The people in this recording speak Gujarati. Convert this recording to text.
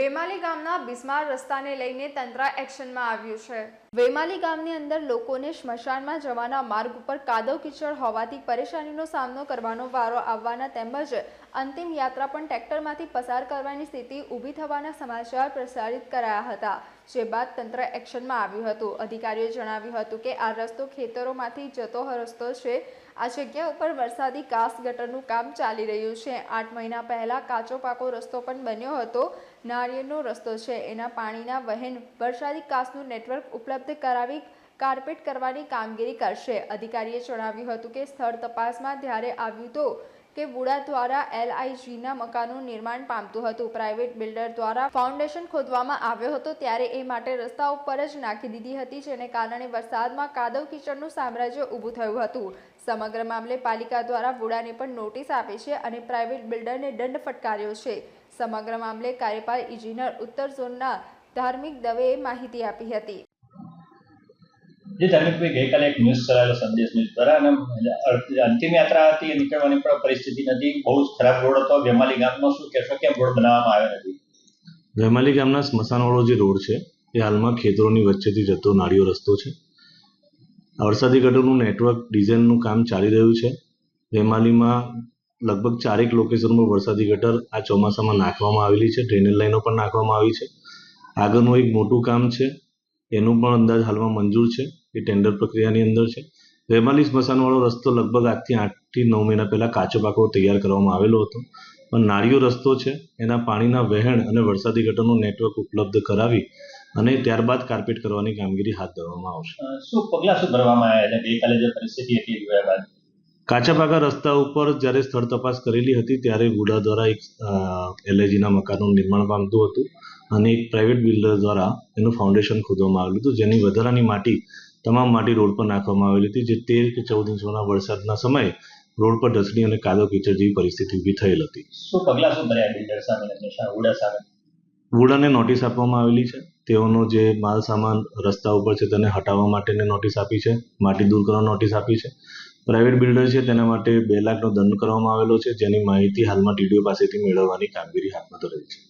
વેમાલી ગામના બિસ્માર રસ્તાને લઈને તંત્ર એક્શનમાં આવ્યું છે. વેમાલી ગામની અંદર લોકોને સ્મશાનમાં જવાના માર્ગ ઉપર કાદવ કીચડ હોવાથી પરેશાનીનો સામનો કરવાનો વારો આવવાના તેમજ અંતિમ યાત્રા પણ ટ્રેક્ટરમાંથી પસાર કરવાની સ્થિતિ ઊભી થવાના સમાચાર પ્રસારિત કરાયા હતા, જે બાદ તંત્ર એક્શનમાં આવ્યું હતું. અધિકારીઓએ જણાવ્યું હતું કે આ રસ્તો ખેતરોમાંથી જતો રસ્તો છે. આ જગ્યા ઉપર વરસાદી કાસ ગટરનું કામ ચાલી રહ્યું છે. આઠ મહિના પહેલા કાચો પાકો રસ્તો પણ બન્યો હતો. નાળિયેરનો રસ્તો છે. એના પાણીના વહેન વરસાદી કાસનું નેટવર્ક ઉપલબ્ધ કરાવી કાર્પેટ કરવાની કામગીરી કરશે. અધિકારીએ જણાવ્યું હતું કે સ્થળ તપાસમાં ધ્યારે આવ્યું તો કે વુડા દ્વારા એલઆઈજીના મકાનનું નિર્માણ પામતું હતું. પ્રાઇવેટ બિલ્ડર દ્વારા ફાઉન્ડેશન ખોદવામાં આવ્યો હતો ત્યારે એ માટે રસ્તા ઉપર જ નાખી દીધી હતી, જેને કારણે વરસાદમાં કાદવ કિચડનું સામ્રાજ્ય ઊભું થયું હતું. સમગ્ર મામલે પાલિકા દ્વારા વુડાને પણ નોટિસ આપી છે અને પ્રાઇવેટ બિલ્ડરને દંડ ફટકાર્યો છે. સમગ્ર મામલે કાર્યપાલ ઇજનેર ઉત્તર ઝોનના ધાર્મિક દવેએ માહિતી આપી હતી. જે ધાર્મિકભાઈ ગઈકાલે એક ન્યૂઝ કરાયેલો સંદેશ ન્યૂઝ દ્વારા અને અંતિમ યાત્રા હતી નીકળવાની પણ પરિસ્થિતિ નથી. બહુ જ ખરાબ રોડ હતો. વેમાલી ગામનો શું કહેશો કેમ રોડ બનાવવામાં આવ્યો નથી? વેમાલી ગામના સ્મશાનવાળો જે રોડ છે, એ હાલમાં ખેતરોની વચ્ચેથી જતો નાળિયો રસ્તો છે. વરસાદી ગટરનું નેટવર્ક ડિઝાઇનનું કામ ચાલી રહ્યું છે. વેમાલીમાં લગભગ ચારેક લોકેશન પર વરસાદી ગટર આ ચોમાસામાં નાખવામાં આવેલી છે. ડ્રેનેજ લાઈનો પણ નાખવામાં આવી છે. આગળનું એક મોટું કામ છે. એનું પણ અંદાજ હાલમાં મંજૂર છે. એ ટેન્ડર પ્રક્રિયાની અંદર છે. વેમાલી સ્મશાનવાળો રસ્તો લગભગ આજથી આઠથી નવ મહિના પહેલાં કાચો પાકો તૈયાર કરવામાં આવેલો હતો. પણ નાળિયો રસ્તો છે એના પાણીના વહેણ અને વરસાદી ગટરનું નેટવર્ક ઉપલબ્ધ કરાવી અને ત્યારબાદ કાર્પેટ કરવાની કામગીરી હાથ ધરવામાં આવશે. શું પગલાં શું ભરવામાં આવ્યા એટલે ગઈકાલે જે પરિસ્થિતિ હતી જોયા બાદ? કાચા પાકા રસ્તા ઉપર જ્યારે સ્થળ તપાસ કરેલી હતી ત્યારે ગુડા દ્વારા એક એલઆઈજીના મકાનનું નિર્માણ પામતું હતું અને એક પ્રાઇવેટ બિલ્ડર દ્વારા એનું ફાઉન્ડેશન ખોદવામાં આવેલું હતું. જેની વધારાની માટી તમામ માટી રોડ પર નાખવામાં આવેલી હતી જે તેર કે ચૌદ ઇંચના વરસાદના સમયે રોડ પર ઢસડી અને કાદવ કીચડ જેવી પરિસ્થિતિ ઊભી થયેલ હતી. શું પગલાં શું ભર્યા બિલ્ડર સામે ઉડા સામે? વુડાને નોટિસ આપવામાં આવેલી છે. તેઓનો જે માલ સામાન રસ્તા ઉપર છે તેને હટાવવા માટેની નોટિસ આપી છે. માટી દૂર કરવા નોટિસ આપી છે. પ્રાઇવેટ બિલ્ડર છે તેના માટે બે લાખનો દંડ કરવામાં આવેલો છે જેની માહિતી હાલમાં ટીડીઓ પાસેથી મેળવવાની કામગીરી હાથમાં ધરેલ છે.